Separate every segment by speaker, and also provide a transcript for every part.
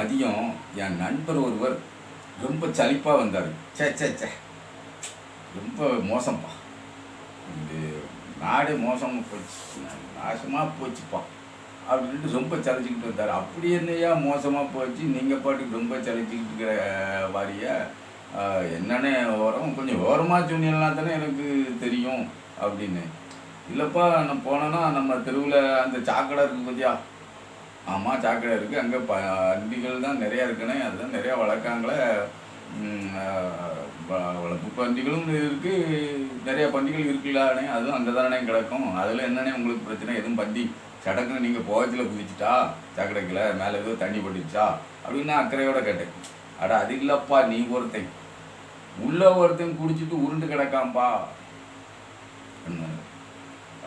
Speaker 1: மதியம் என் நண்பர் ஒருவர் ரொம்ப சலிப்பாக வந்தார். சே சே சே ரொம்ப மோசம்ப்பா இந்த நாடே மோசமாக போச்சு நாசமாக போச்சுப்பா. அப்படின்ட்டு ரொம்ப சலிச்சுக்கிட்டு வந்தார். அப்படி என்னையா மோசமாக போச்சு? நீங்கள் பாட்டுக்கு ரொம்ப சலிச்சுக்கிட்டு இருக்கிற வாரியா என்னென்ன என்னன்னே கொஞ்சம் ஓரமாக சொன்னீங்கன்னா தானே எனக்கு தெரியும் அப்படின்னு. இல்லைப்பா நான் போனேன்னா நம்ம தெருவில் அந்த சாக்கடை இருக்குது பார்த்தியா ஆமாம் சாக்கடை இருக்குது அங்கே ப வண்டிகள் தான் நிறையா இருக்குண்ணே அதுதான் நிறையா வளர்க்காங்களே வளர்ப்பு பண்டிகளும் இருக்குது நிறைய பந்திகள் இருக்குல்லானே அதுவும் அங்கே தானே கிடக்கும். அதில் என்னன்னே உங்களுக்கு பிரச்சனை? எதுவும் பந்தி சடக்குன்னு நீங்கள் போகத்தில் குதிச்சிட்டா சாக்கடைக்கில் மேலே ஏதோ தண்ணி பட்டுச்சா அப்படின்னு நான் அக்கறையோட கேட்டேன். அட அது இல்லைப்பா நீ ஒருத்தன். உள்ள ஒருத்தன் குடிச்சிட்டு உருண்டு கிடக்காம்பா என்ன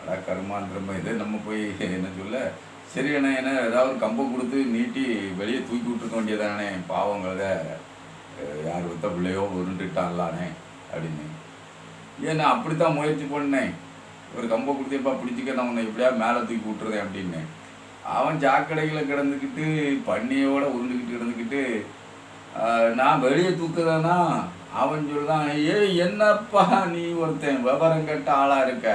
Speaker 1: அடா கருமான்ற இது நம்ம போய் என்ன சொல்ல? சரி அண்ணா என்ன ஏதாவது ஒரு கம்பை கொடுத்து நீட்டி வெளியே தூக்கி விட்டுருக்க வேண்டியதானே? பாவங்கள. யார் ஒத்த பிள்ளையோ உருண்டுட்டான்லானே அப்படின்னு. ஏன்னா நான் அப்படித்தான் முயற்சி பண்ணேன்? ஒரு கம்பை கொடுத்தேப்பா பிடிச்சிக்க நான் உன்னை எப்படியா மேலே தூக்கி விட்டுறேன் அப்படின்னு. அவன் சாக்கடையில் கிடந்துக்கிட்டு பண்ணியோட உருண்டுக்கிட்டு கிடந்துக்கிட்டு நான் வெளியே தூக்குறேன்னா அவன் சொல்லுதான் ஏய் என்னப்பா நீ ஒருத்தன் விவரம் கெட்ட ஆளாக இருக்க?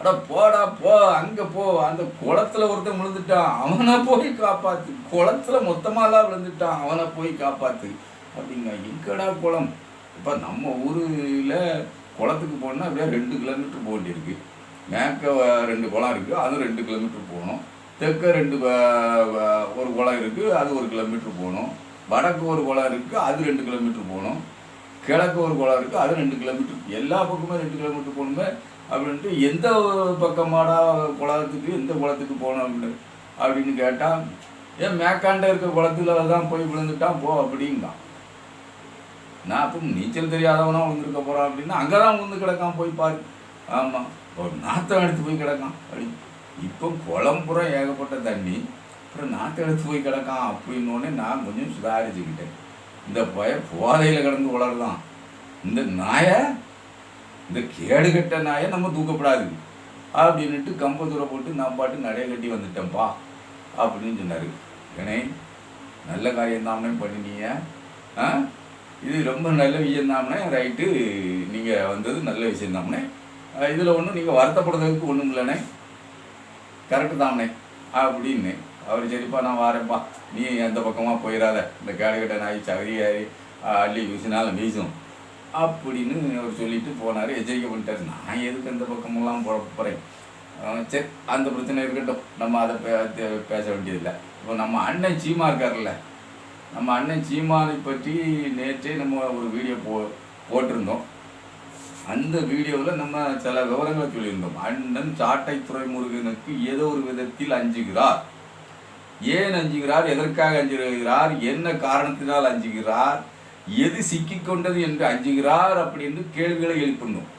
Speaker 1: அட போடா போ அங்க போ. அந்த குளத்துல ஒருத்தன் விழுந்துட்டான். அவனை போய் காப்பாத்து. குளத்துல மொத்தமாலாம் விழுந்துட்டான். அவனை போய் காப்பாத்து. அப்படிங்க எங்கடா குளம்? இப்போ நம்ம ஊரில் குளத்துக்கு போகணுன்னா அப்படியே ரெண்டு கிலோமீட்டர் போக வேண்டியிருக்கு மேற்க ரெண்டு குளம் இருக்குது அது ரெண்டு கிலோமீட்டர் போகணும். தெற்க ரெண்டு ஒரு குளம் இருக்குது அது ஒரு கிலோமீட்டர் போகணும். வடக்கு ஒரு குளம் இருக்குது அது ரெண்டு கிலோமீட்டர் போகணும். கிழக்கு ஒரு குளம் இருக்குது அது ரெண்டு கிலோமீட்டர். எல்லா பக்கமும் ரெண்டு கிலோமீட்டர் போகணுமே. அப்படின்ட்டு எந்த பக்கமாடா குளத்துக்கு எந்த குளத்துக்கு போகணும் அப்படின்னு அப்படின்னு கேட்டால் ஏன் மேக்காண்ட இருக்க குளத்துல தான் போய் விழுந்துட்டான் போ அப்படிங்கான் நான் அப்போ நீச்சல் தெரியாதவனா விழுந்துருக்க போகிறான் அப்படின்னா அங்கே தான் விழுந்து கிடக்கான் போய் பாரு. ஆமாம் ஒரு நாத்தம் எடுத்து போய் கிடக்கான் அப்படி. இப்போ குளம்புறம் ஏகப்பட்ட தண்ணி அப்புறம் நாத்தம் எடுத்து போய் கிடக்கான் அப்படின்னோடனே நான் கொஞ்சம் சுதாரிச்சுக்கிட்டேன். இந்த பய போதையில் கிடந்து வளரலாம். இந்த நாயை இந்த கேடு கெட்ட நாயை நம்ம தூக்கப்படாது. அப்படின்ட்டு கம்ப தூரம் போட்டு நான் பாட்டு நடைய கட்டி வந்துட்டேன்ப்பா அப்படின்னு சொன்னார். ஏனே நல்ல காரியந்தாமனே பண்ணினீங்க ஆ? இது ரொம்ப நல்ல விஷயம் ரைட்டு நீங்கள் வந்தது நல்ல விஷயம் இதில் ஒன்றும் நீங்கள் வருத்தப்படுறதுக்கு ஒன்றும் இல்லைண்ணே. கரெக்டு தானே அப்படின்னு. அவர் சரிப்பா நான் வாரேன்ப்பா. நீ எந்த பக்கமாக போயிடாத இந்த கேடுகட்ட நாய் சகதி அள்ளி வீசினாலும் வீசும். அப்படின்னு அவர் சொல்லிட்டு போனார். எச்சரிக்கை பண்ணிட்டார் நான் எதுக்கு அந்த பக்கமெல்லாம் போகிறேன் சரி அந்த பிரச்சனை இருக்கட்டும். நம்ம அதை பே தே- பேச வேண்டியதில்லை. இப்போ நம்ம அண்ணன் சீமா இருக்கார்ல நம்ம அண்ணன் சீமானை பற்றி நேற்றே நம்ம ஒரு வீடியோ போ போட்டிருந்தோம். அந்த வீடியோவில் நம்ம சில விவரங்களை சொல்லியிருந்தோம். அண்ணன் சாட்டை துறைமுருகனுக்கு ஏதோ ஒரு விதத்தில் அஞ்சுகிறார். ஏன் அஞ்சுகிறார்? எதற்காக அஞ்சுகிறார்? என்ன காரணத்தினால் அஞ்சுகிறார்? எது சிக்கிக்கொண்டது என்று அஞ்சுகிறார் அப்படின்னு கேள்விகளை எழுப்பணும்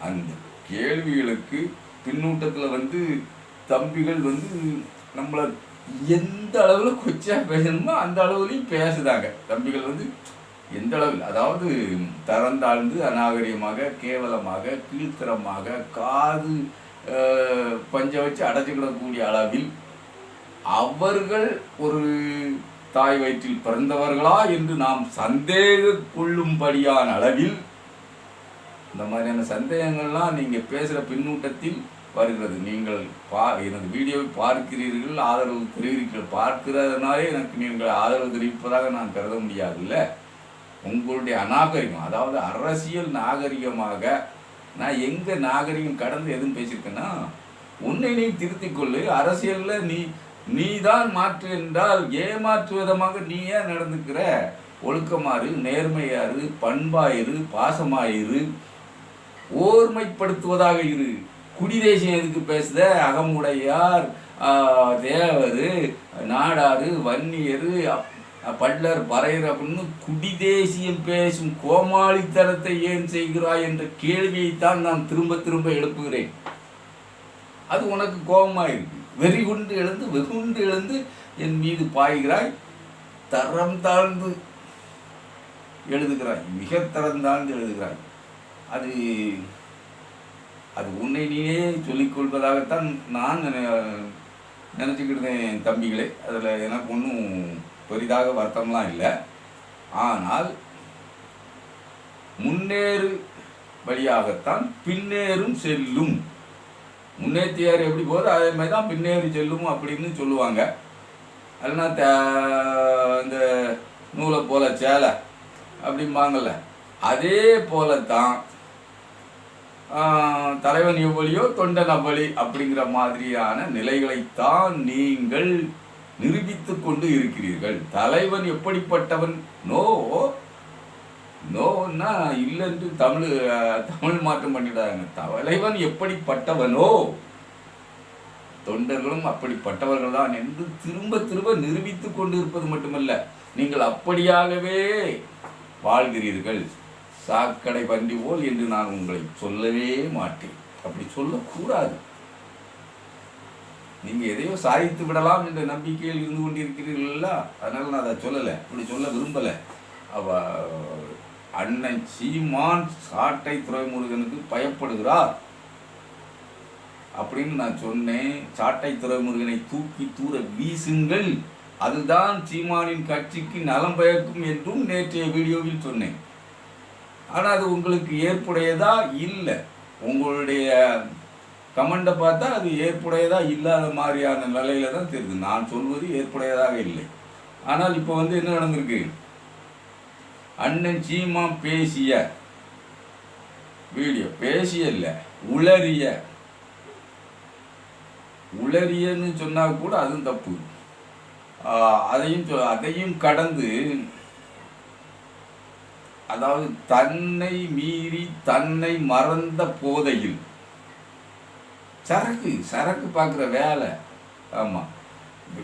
Speaker 1: அந்த கேள்விகளுக்கு பின்னூட்டத்தில் வந்து தம்பிகள் வந்து நம்மளை எந்த அளவில் கொச்சையாக பேசணுமோ அந்த அளவுலையும் பேசுதாங்க. தம்பிகள் வந்து எந்த அளவில்? அதாவது தரந்தாழ்ந்து அநாகரிகமாக கேவலமாக கீழ்த்தரமாக காது பஞ்ச வச்சு அடைச்சிக்கிடக்கூடிய அளவில் அவர்கள் ஒரு தாய் வயிற்றில் பிறந்தவர்களா என்று நாம் சந்தேக கொள்ளும்படியான அளவில் இந்த மாதிரியான சந்தேகங்கள்லாம் நீங்கள் பேசுகிற பின்னூட்டத்தில் வருகிறது. நீங்கள் பா எனது வீடியோவை பார்க்கிறீர்கள் ஆதரவு தெரிவிக்கிறீர்கள் பார்க்கிறதுனாலே எனக்கு நீங்கள் ஆதரவு தெரிவிப்பதாக நான் கருத முடியாதுல்ல. உங்களுடைய அநாகரிகம் அதாவது அரசியல் நாகரிகமாக நான் எங்கே நாகரிகம் கடந்து எதுவும் பேசியிருக்கேன்னா உன்னை நீ திருத்திக்கொள்ளு அரசியலில் நீ நீதான் மாற்று என்றால் ஏமாற்று விதமாக நீ ஏன் நடந்துக்கிற ஒழுக்கமாறு நேர்மையாறு பண்பாயிரு பாசமாயிரு. ஓர்மைப்படுத்துவதாக இரு. குடிதேசியம் எதுக்கு பேசுத? அகமுடையார் தேவரு நாடாரு வன்னியரு அப்- பல்லர் பறையர் அப்படின்னு குடிதேசியம் பேசும் கோமாளித்தனத்தை ஏன் செய்கிறாய் என்ற கேள்வியைத்தான் நான் திரும்ப திரும்ப எழுப்புகிறேன். அது உனக்கு கோபமாக இருக்கு வெறி கொண்டு எழுந்து வெகுண்டு எழுந்து என் மீது பாய்கிறாய். தரம் தாழ்ந்து எழுதுகிறாய். மிக தரம் தாழ்ந்து எழுதுகிறாய். அது அது உன்னை நீயே சொல்லிக் கொள்வதாகத்தான் நான் நினை- நினைச்சுக்கிட்டேன் தம்பிகளே. அதில் எனக்கு ஒன்றும் பெரிதாக வருத்தம்லாம் இல்லை. ஆனால் முன்னேறு வழியாகத்தான் பின்னேறும் செல்லும். முன்னேற்றியார் எப்படி போகுதோ அதே மாதிரி தான் பின்னேறி செல்லும் அப்படின்னு சொல்லுவாங்க. இல்லைன்னா த இந்த நூலை போல சேலை அப்படிம்பாங்கள்ல அதே போலத்தான் தான் தலைவன் எவ்வளியோ தொண்டன் அவ்வளி அப்படிங்கிற மாதிரியான நிலைகளைத்தான் நீங்கள் நிரூபித்து கொண்டு இருக்கிறீர்கள். தலைவன் எப்படிப்பட்டவன்? நோ நோன்னா இல்லைன்ட்டு தமிழ் தமிழ் மாற்றம் பண்ணிடாங்க தலைவன் எப்படிப்பட்டவனோ? தொண்டர்களும் அப்படிப்பட்டவர்கள் தான் என்று திரும்ப திரும்ப நிரூபித்து கொண்டு இருப்பது மட்டுமல்ல நீங்கள் அப்படியாகவே வாழ்கிறீர்கள். சாக்கடை பண்டி போல் என்று நான் உங்களை சொல்லவே மாட்டேன். அப்படி சொல்லக்கூடாது. நீங்க எதையோ சாதித்து விடலாம் என்ற நம்பிக்கையில் இருந்து கொண்டிருக்கிறீர்களா? அதனால நான் அதை சொல்லலை. அப்படி சொல்ல விரும்பலை. அவ அண்ணன் சீமான் சாட்டை துறைமுருகனுக்கு பயப்படுகிறார். அப்படின்னு நான் சொன்னேன். சாட்டை துறைமுருகனை தூக்கி தூர வீசுங்கள். அதுதான் சீமானின் கட்சிக்கு நலம் பயக்கும் என்றும் நேற்றைய வீடியோவில் சொன்னேன். ஆனால் அது உங்களுக்கு ஏற்புடையதா? இல்லை. உங்களுடைய கமெண்டை பார்த்தா அது ஏற்புடையதா? இல்லாத மாதிரியான நிலையில தான் தெரியுது. நான் சொல்வது ஏற்புடையதாக இல்லை. ஆனால் இப்போ வந்து என்ன நடந்திருக்கு? அண்ணன் சீமா பேசிய வீடியோ பேசிய இல்லை உளறிய. உளறியன்னு சொன்னா கூட அதுவும் தப்பு. அதையும் சொ- அதையும் கடந்து அதாவது தன்னை மீறி தன்னை மறந்த போதையில். சரக்கு சரக்கு பார்க்குற வேலை. ஆமாம்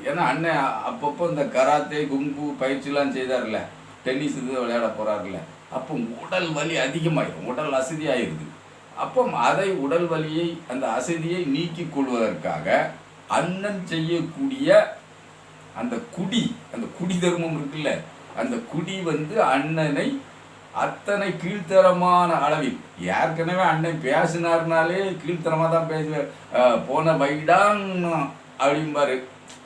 Speaker 1: ஏன்னா அண்ணன் அப்பப்போ இந்த கராத்தே குங்கு பயிற்சிலாம் செய்தார்ல. டென்னிஸ் இது விளையாட போகிறார்கள அப்போ உடல் வலி அதிகமாகிடும் உடல் அசதியாகிடுது அப்போ அதை உடல் வலியை அந்த அசதியை நீக்கிக் கொள்வதற்காக அண்ணன் செய்யக்கூடிய அந்த குடி அந்த குடி தர்மம் இருக்குல்ல அந்த குடி வந்து அண்ணனை அத்தனை கீழ்த்தரமான அளவில் ஏற்கனவே அண்ணன் பேசினார்னாலே கீழ்த்தரமாக தான் பேசுவார். போன வைடாங் அப்படிம்பாரு.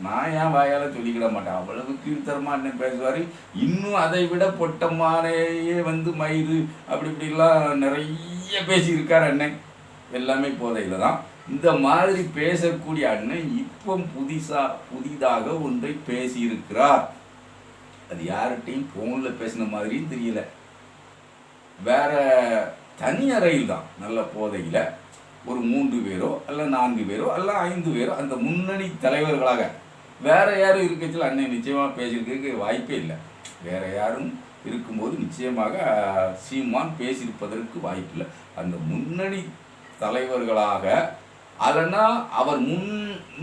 Speaker 1: நான் ஏன் வாயால சொல்லிக்கிட மாட்டேன். அவ்வளவு கீழ்த்தரமா அண்ணன் பேசுவார். இன்னும் அதை விட பொட்டமானையே வந்து மயிறு அப்படி இப்படிலாம் நிறைய பேசியிருக்கார் அண்ணன். எல்லாமே போதையில் தான். இந்த மாதிரி பேசக்கூடிய அண்ணன் இப்போ புதிசா புதிதாக ஒன்றை பேசியிருக்கிறார். அது யார்கிட்டையும் ஃபோனில் பேசின மாதிரியும் தெரியல. வேற தனி அறையில் தான். நல்ல போதையில். ஒரு மூன்று பேரோ அல்ல நான்கு பேரோ அல்ல ஐந்து பேரோ அந்த முன்னணி தலைவர்களாக வேற யாரும் இருக்கச்சில் அண்ணன் நிச்சயமாக பேசியிருக்கிறதுக்கு வாய்ப்பே இல்லை. வேற யாரும் இருக்கும்போது நிச்சயமாக சீமான் பேசியிருப்பதற்கு வாய்ப்பில்லை அந்த முன்னணி தலைவர்களாக அதனா அவர் முன்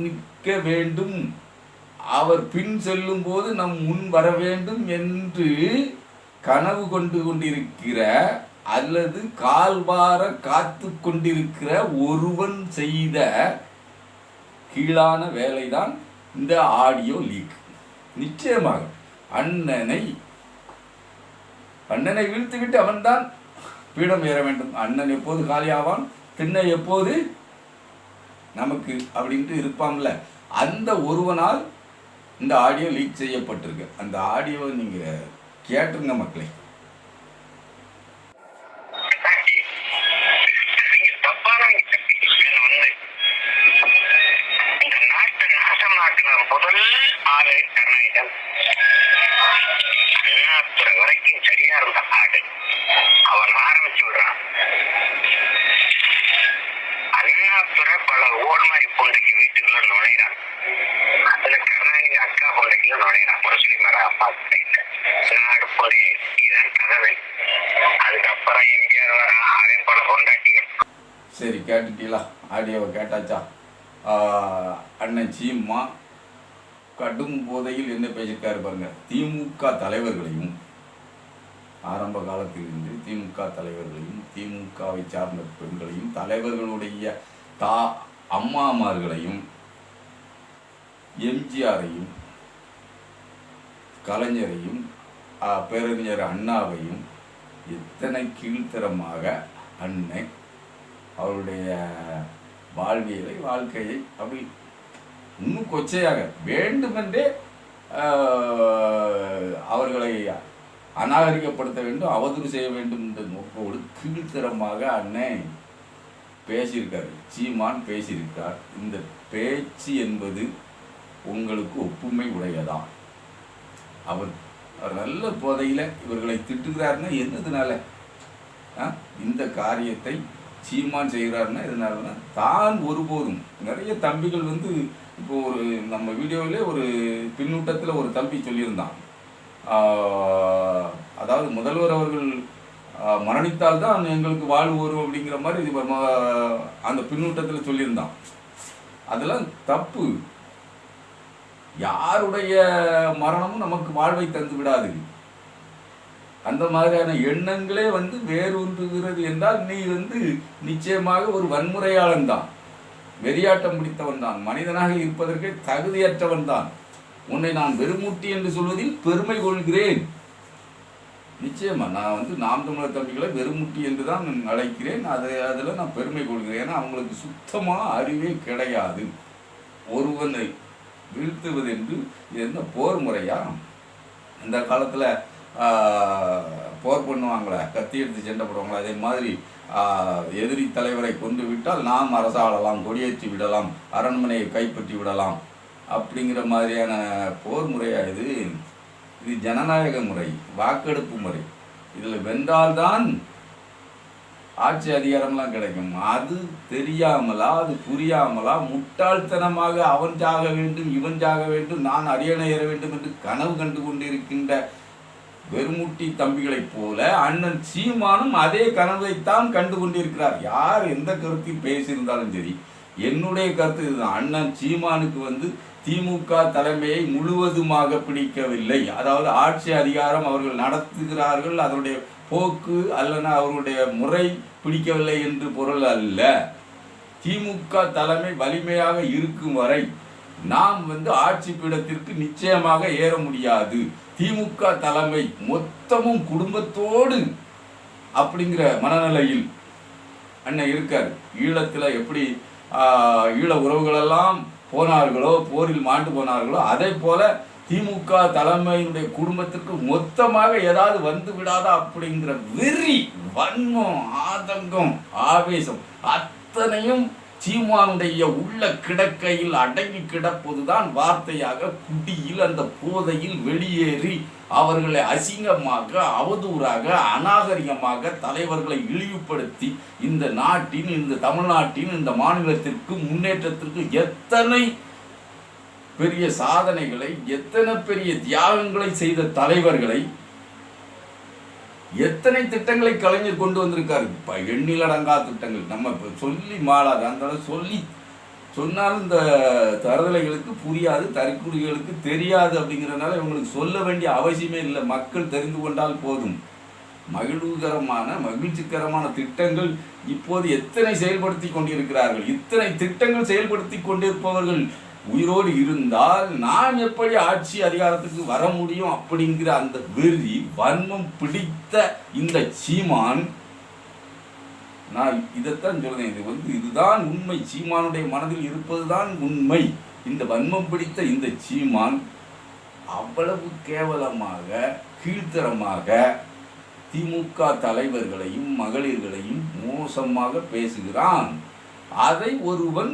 Speaker 1: நிற்க வேண்டும். அவர் பின் செல்லும் போது நம் முன் வர வேண்டும் என்று கனவு கொண்டு கொண்டிருக்கிற அல்லது கால்வார காத்து கொண்டிருக்கிற ஒருவன் செய்த கீழான வேலைதான் இந்த ஆடியோ லீக் நிச்சயமாக அண்ணனை அண்ணனை வீழ்த்துவிட்டு அவன்தான் பீடம் ஏற வேண்டும். அண்ணன் எப்போது காலியாவான் பின்ன எப்போது? நமக்கு அப்படின்ட்டு இருப்பான்ல. அந்த ஒருவனால் இந்த ஆடியோ லீக் செய்யப்பட்டிருக்கு. அந்த ஆடியோவை நீங்கள் கேட்டுருங்க மக்களே. சரி ஆடியோவை கேட்டாச்சா? அண்ணன் சீம்மா கடும் போதையில் என்ன பேசியிருக்காரு பாருங்க. திமுக தலைவர்களையும் ஆரம்ப காலத்திலிருந்து திமுக தலைவர்களையும் திமுகவை சார்ந்த பெண்களையும் தலைவர்களுடைய தா அம்மாமார்களையும் எம்ஜிஆரையும் கலைஞரையும் பேரறிஞர் அண்ணாவையும் எத்தனை கீழ்த்தரமாக அன்னை அவருடைய வாழ்வியலை வாழ்க்கையை அப்படி இன்னும் கொச்சையாக வேண்டுமென்றே அவர்களை அநாகரிகப்படுத்த வேண்டும் அவதூறு செய்ய வேண்டும் என்ற நோக்கோடு கீழ்த்தரமாக அண்ணன் பேசியிருக்கார். சீமான் பேசியிருக்கார். இந்த பேச்சு என்பது உங்களுக்கு ஒப்புமை உடையதா? அவர் அவர் நல்ல போதையில் இவர்களை திட்டுகிறாருன்னா என்னதுனால? இந்த காரியத்தை சீமான் செய்கிறாருன்னா இதனால தான் ஒருபோதும் நிறைய தம்பிகள் வந்து இப்போ ஒரு நம்ம வீடியோவிலே ஒரு பின்னூட்டத்தில் ஒரு தம்பி சொல்லியிருந்தான். அதாவது முதல்வர் அவர்கள் மரணித்தால் தான் எங்களுக்கு வாழ்வு வரும் அப்படிங்கிற மாதிரி இது அந்த பின்னூட்டத்தில் சொல்லியிருந்தான். அதெல்லாம் தப்பு. யாருடைய மரணமும் நமக்கு வாழ்வை தந்து விடாது. அந்த மாதிரியான எண்ணங்களே வந்து வேரூன்றுகிறது என்றால் நீ வந்து நிச்சயமாக ஒரு வன்முறையாளன் தான். வெறியாட்டம் பிடித்தவன் தான். மனிதனாக இருப்பதற்கு தகுதியற்றவன் தான். உன்னை நான் வெறுமூட்டி என்று சொல்வதில் பெருமை கொள்கிறேன். நிச்சயமா நான் வந்து நாம் தமிழர் தம்பிகளை வெறுமுட்டி என்று தான் அழைக்கிறேன். அதை அதில் நான் பெருமை கொள்கிறேன். ஏன்னா அவங்களுக்கு சுத்தமாக அறிவே கிடையாது. ஒருவனை வீழ்த்துவது என்று இது என்ன போர் முறையா? இந்த காலத்தில் போர் பண்ணுவாங்களே கத்தி எடுத்து சண்டை போடுவாங்களே அதே மாதிரி எதிரி தலைவரை கொண்டு விட்டால் நாம் அரசாளலாம் கொடியேற்றி விடலாம் அரண்மனையை கைப்பற்றி விடலாம். அப்படிங்கிற மாதிரியான போர் முறையாக இது? இது ஜனநாயக முறை வாக்கெடுப்பு முறை. இதில் வென்றால்தான் ஆட்சி அதிகாரம்லாம் கிடைக்கும். அது தெரியாமலா அது புரியாமலா முட்டாள்தனமாக அவன் சாக வேண்டும் இவன் சாக வேண்டும் நான் அரியணை ஏற வேண்டும் என்று கனவு கண்டு கொண்டிருக்கின்ற வெறுமுட்டி தம்பிகளைப் போல அண்ணன் சீமானும் அதே கனவைத்தான் கண்டு கொண்டிருக்கிறார். யார் எந்த கருத்தில் பேசியிருந்தாலும் சரி என்னுடைய கருத்து இதுதான். அண்ணன் சீமானுக்கு வந்து திமுக தலைமையை முழுவதுமாக பிடிக்கவில்லை. அதாவது ஆட்சி அதிகாரம் அவர்கள் நடத்துகிறார்கள் அதனுடைய போக்கு அல்லனா அவர்களுடைய முறை பிடிக்கவில்லை என்று பொருள் அல்ல. திமுக தலைமை வலிமையாக இருக்கும் வரை நாம் வந்து ஆட்சி பீடத்திற்கு நிச்சயமாக ஏற முடியாது. திமுக தலைமை மொத்தமும் குடும்பத்தோடு அப்படிங்கிற மனநிலையில் அண்ணன் இருக்கார். ஈழத்தில் எப்படி ஈழ உறவுகளெல்லாம் போனார்களோ போரில் மாண்டு போனார்களோ அதே போல திமுக தலைமையினுடைய குடும்பத்திற்கு மொத்தமாக ஏதாவது வந்து விடாதா அப்படிங்கிற வெறி வன்மம் ஆதங்கம் ஆவேசம் அத்தனையும் சீமானுடைய உள்ள கிடக்கையில் அடங்கி கிடப்பதுதான் வார்த்தையாக குடியில் அந்த போதையில் வெளியேறி அவர்களை அசிங்கமாக அவதூறாக அநாகரிகமாக தலைவர்களை இழிவுபடுத்தி இந்த நாட்டின் இந்த தமிழ்நாட்டின் இந்த மாநிலத்திற்கு முன்னேற்றத்திற்கு எத்தனை பெரிய சாதனைகளை எத்தனை பெரிய தியாகங்களை செய்த தலைவர்களை எத்தனை திட்டங்களை கலைஞர் கொண்டு வந்திருக்காரு? இப்போ எண்ணிலடங்கா திட்டங்கள். நம்ம இப்போ சொல்லி மாளாது அந்த சொல்லி சொன்னாலும் இந்த தருதலைகளுக்கு புரியாது தற்குறிகளுக்கு தெரியாது அப்படிங்கிறதுனால இவங்களுக்கு சொல்ல வேண்டிய அவசியமே இல்லை. மக்கள் தெரிந்து கொண்டால் போதும். மகிழ்வுகரமான மகிழ்ச்சிகரமான திட்டங்கள் இப்போது எத்தனை செயல்படுத்தி கொண்டிருக்கிறார்கள்? இத்தனை திட்டங்கள் செயல்படுத்தி கொண்டிருப்பவர்கள் உயிரோடு இருந்தால் நான் எப்படி ஆட்சி அதிகாரத்துக்கு வர முடியும் அப்படிங்கிற அந்த வெறி வன்மம் பிடித்த இந்த சீமான் நான் இதைத்தான் சொல்றேன். இது வந்து இதுதான் உண்மை. சீமானுடைய மனதில் இருப்பதுதான் உண்மை. இந்த வன்மம் பிடித்த இந்த சீமான் அவ்வளவு கேவலமாக கீழ்த்தரமாக திமுக தலைவர்களையும் மகளிர்களையும் மோசமாக பேசுகிறான். அதை ஒருவன்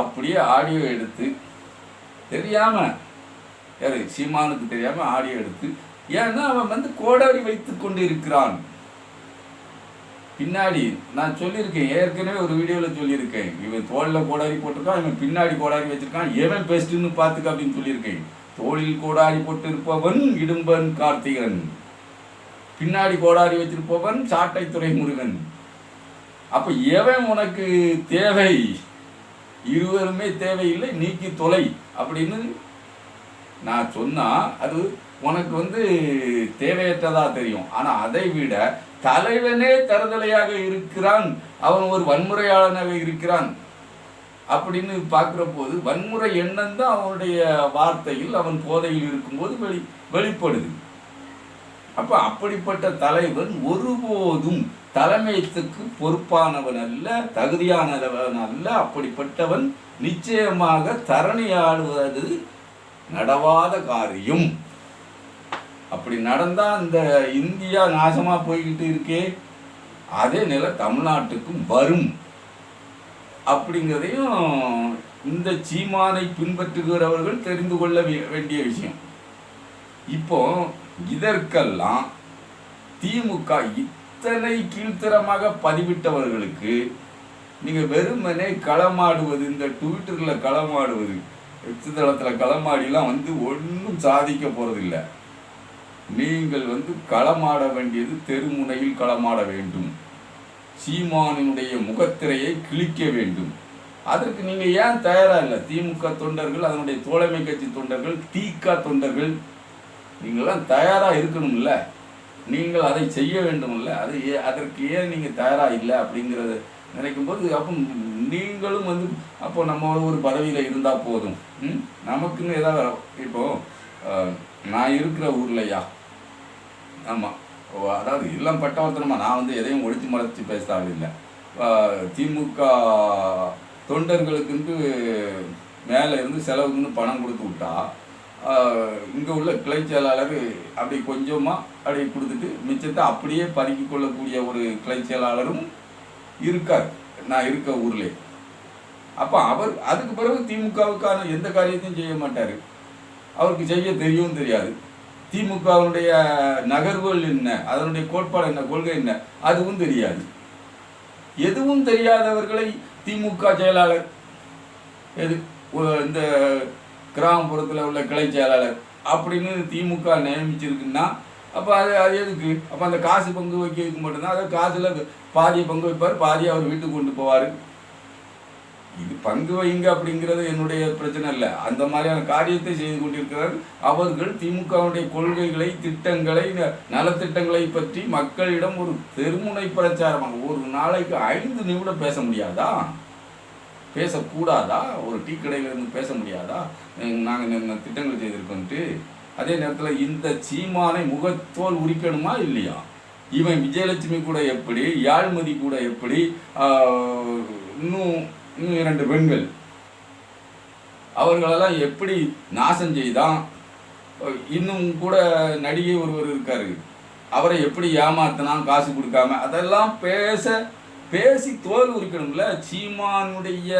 Speaker 1: அப்படியே ஆடியோ எடுத்து தெரியாமல் யார் சீமானுக்கு தெரியாமல் ஆடியோ எடுத்து ஏன்னா அவன் வந்து கோடாரி வைத்துக் கொண்டிருக்கிறான். பின்னாடி நான் சொல்லியிருக்கேன் ஏற்கனவே ஒரு வீடியோவில் சொல்லியிருக்கேன். இவன் தோளில் கோடாரி போட்டிருக்கான் இவன் பின்னாடி கோடாரி வச்சிருக்கான் எவன் பெஸ்ட்டுன்னு பார்த்துக்க அப்படின்னு சொல்லியிருக்கேன். தோளில் கோடாரி போட்டிருப்பவன் இடும்பன் கார்த்திகன். பின்னாடி கோடாரி வச்சிருப்பவன் சாட்டை துறை முருகன். அப்போ எவன் உனக்கு தேவை? இருவருமே தேவையில்லை நீக்கி தொலை அப்படின்னு நான் சொன்னால் அது உனக்கு வந்து தேவையற்றதாக தெரியும். ஆனால் அதை விட தலைவனே தருதலையாக இருக்கிறான். அவன் ஒரு வன்முறையாளனாக இருக்கிறான். அப்படின்னு பார்க்குற போது வன்முறை எண்ணம் தான் அவனுடைய வார்த்தையில் அவன் போதையில் இருக்கும்போது வெளி வெளிப்படுது. அப்போ அப்படிப்பட்ட தலைவன் ஒருபோதும் தலைமையத்துக்கு பொறுப்பானவன் அல்ல தகுதியானவன் அல்ல அப்படிப்பட்டவன் நிச்சயமாக தரணி ஆடுவது நடவாத காரியம். அப்படி நடந்தா இந்த இந்தியா நாசமா போய்கிட்டு இருக்கே அதே நிலை தமிழ்நாட்டுக்கும் வரும். அப்படிங்கிறதையும் இந்த சீமானை பின்பற்றுகிறவர்கள் தெரிந்து கொள்ள வே- வேண்டிய விஷயம். இப்போ இதற்கெல்லாம் திமுக இத்தனை கீழ்த்தரமாக பதிவிட்டவர்களுக்கு நீங்கள் வெறுமனே களமாடுவது இந்த ட்விட்டரில் களமாடுவது எச்சுதளத்தில் களமாடிலாம் வந்து ஒன்றும் சாதிக்க போகிறதில்ல நீங்கள் வந்து களமாட வேண்டியது தெருமுனையில் களமாட வேண்டும். சீமானினுடைய முகத்திரையை கிழிக்க வேண்டும். அதற்கு நீங்கள் ஏன் தயாராக இல்லை? திமுக தொண்டர்கள் அதனுடைய தோழமை கட்சி தொண்டர்கள் தீக தொண்டர்கள் நீங்களாம் தயாராக இருக்கணும்ல? நீங்கள் அதை செய்ய வேண்டும்ல அது ஏ அதற்கு ஏன் நீங்கள் தயாராக இல்லை அப்படிங்கிறத நினைக்கும் போது அப்போ நீங்களும் வந்து அப்போ நம்ம ஒரு பதவியில் இருந்தால் போதும். ம்? நமக்குன்னு ஏதாவது இப்போ நான் இருக்கிற ஊர்லையா? ஆமாம் அதாவது எல்லாம் பட்டவர்த்தனமாக நான் வந்து எதையும் ஒழித்து மறைச்சி பேசாதில்லை திமுக தொண்டர்களுக்குன்ட்டு மேலே இருந்து செலவுக்குன்னு பணம் கொடுத்து விட்டா இங்கே உள்ள கிளை செயலாளர் அப்படி கொஞ்சமாக அப்படி கொடுத்துட்டு மிச்சத்தை அப்படியே பறிக்கிக் கொள்ளக்கூடிய ஒரு கிளை செயலாளரும் இருக்கார். நான் இருக்க ஊர்லே. அப்போ அவர் அதுக்கு பிறகு திமுகவுக்கான எந்த காரியத்தையும் செய்ய மாட்டார். அவருக்கு செய்ய தெரியவும் தெரியாது. திமுகவுடைய நகர்வுகள் என்ன? அதனுடைய கோட்பாடு என்ன? கொள்கை என்ன? அதுவும் தெரியாது. எதுவும் தெரியாதவர்களை திமுக செயலாளர் எது இந்த கிராமப்புறத்தில் உள்ள கிளை செயலாளர் அப்படின்னு திமுக நியமிச்சிருக்குன்னா அப்போ அது அது எதுக்கு? அப்போ அந்த காசு பங்கு வைக்கிறதுக்கு மட்டும்தான் அதை காசில் பாதியை பங்கு வைப்பார் பாதியை அவர் வீட்டுக்கு கொண்டு போவார். இது பங்கு வைங்க அப்படிங்கிறது என்னுடைய பிரச்சனை இல்லை. அந்த மாதிரியான காரியத்தை செய்து கொண்டிருக்கிறார். அவர்கள் திமுகவுடைய கொள்கைகளை திட்டங்களை நலத்திட்டங்களை பற்றி மக்களிடம் ஒரு தெருமுனை பிரச்சாரமாக ஒரு நாளைக்கு ஐந்து நிமிடம் பேச முடியாதா? பேசக்கூடாதா? ஒரு டீ கடையில இருந்து பேச முடியாதா? நாங்கள் திட்டங்கள் செய்திருக்கோன்ட்டு. அதே நேரத்தில் இந்த சீமானை முகத்தோல் உரிக்கணுமா இல்லையா? இவன் விஜயலட்சுமி கூட எப்படி யாழ்மதி கூட எப்படி இன்னும் இன்னும் இரண்டு பெண்கள். அவர்களெல்லாம் எப்படி நாசம் செய்தான்? இன்னும் கூட நடிகை ஒருவர் இருக்காரு. அவரை எப்படி ஏமாத்தினான் காசு கொடுக்காம? அதெல்லாம் பேச பேசி தோல் உரிக்கணும்ல? சீமானுடைய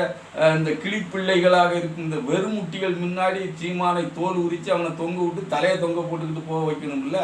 Speaker 1: இந்த கிளிப்பிள்ளைகளாக இருக்கும் இந்த வெறுமுட்டிகள் முன்னாடி சீமானை தோல் உரித்து அவனை தொங்க விட்டு தலையை தொங்க போட்டுக்கிட்டு போக வைக்கணும்ல?